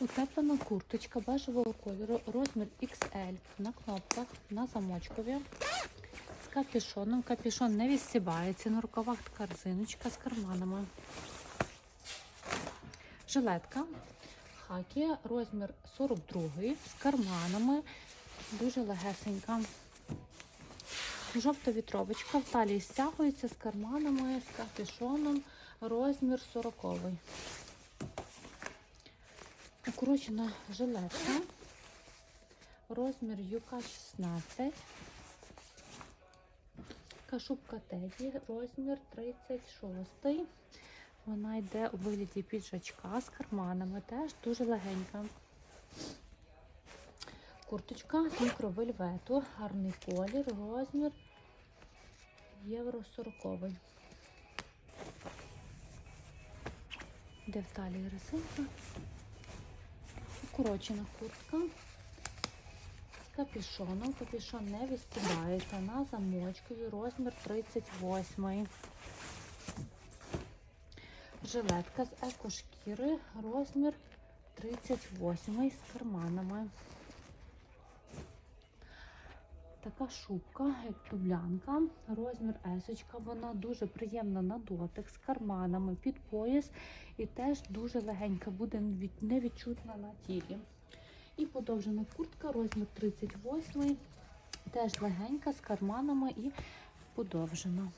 Утеплена курточка бежевого кольору, розмір XL на кнопках, на замочкові. З капюшоном. Капюшон не відстібається. На рукавах така резиночка з карманами. Жилетка. Хакі, розмір 42 з карманами. Дуже легесенька. Жовта вітровочка в талії стягується з карманами, з капюшоном, розмір 40. Укорочена жилетка, розмір юка 16. Кашубка Теді, розмір 36. Вона йде у вигляді піджачка з карманами, теж дуже легенька. Курточка з мікровельвету, гарний колір, розмір євро 40. Де в талії резинка. Укорочена куртка з капюшоном. Капюшон не відстібається на замочкові, розмір 38. Жилетка з екошкіри, розмір 38 з карманами. Така шубка, як тублянка, розмір есочка. Вона дуже приємна на дотик з карманами під пояс і теж дуже легенька, буде невідчутна на тілі. І подовжена куртка, розмір 38, теж легенька з карманами і подовжена.